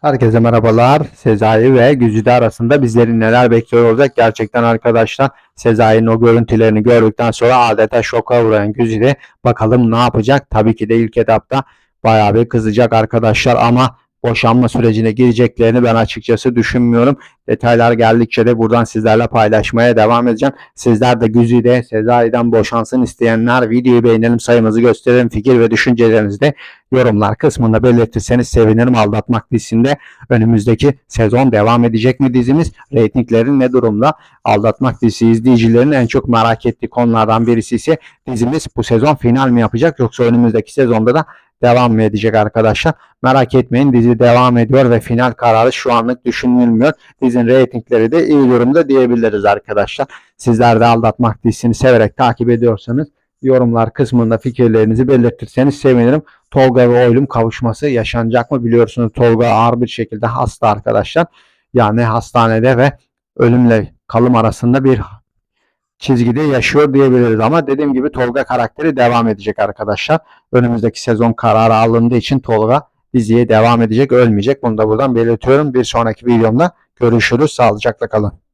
Herkese merhabalar. Sezai ve Güzide arasında bizleri neler bekliyor olacak? Gerçekten arkadaşlar Sezai'nin o görüntülerini gördükten sonra adeta şoka uğrayan Güzide bakalım ne yapacak? Tabii ki de ilk etapta bayağı bir kızacak arkadaşlar ama boşanma sürecine gireceklerini ben açıkçası düşünmüyorum. Detaylar geldikçe de buradan sizlerle paylaşmaya devam edeceğim. Sizler de Güzide, Sezai'den boşansın isteyenler videoyu beğenelim sayımızı gösterelim. Fikir ve düşüncelerinizi de yorumlar kısmında belirtirseniz sevinirim. Aldatmak dizisinde önümüzdeki sezon devam edecek mi dizimiz? Reytinglerin ne durumda? Aldatmak dizisi izleyicilerin en çok merak ettiği konulardan birisi ise dizimiz bu sezon final mi yapacak yoksa önümüzdeki sezonda da devam mı edecek arkadaşlar? Merak etmeyin dizi devam ediyor ve final kararı şu anlık düşünülmüyor. Dizinin reytingleri de iyi durumda diyebiliriz arkadaşlar. Sizler de Aldatmak dizisini severek takip ediyorsanız yorumlar kısmında fikirlerinizi belirtirseniz sevinirim. Tolga ve Oylum kavuşması yaşanacak mı biliyorsunuz Tolga ağır bir şekilde hasta arkadaşlar. Yani hastanede ve ölümle kalım arasında bir çizgide yaşıyor diyebiliriz ama dediğim gibi Tolga karakteri devam edecek arkadaşlar. Önümüzdeki sezon kararı alındığı için Tolga diziye devam edecek, ölmeyecek. Bunu da buradan belirtiyorum. Bir sonraki videomda görüşürüz. Sağlıcakla kalın.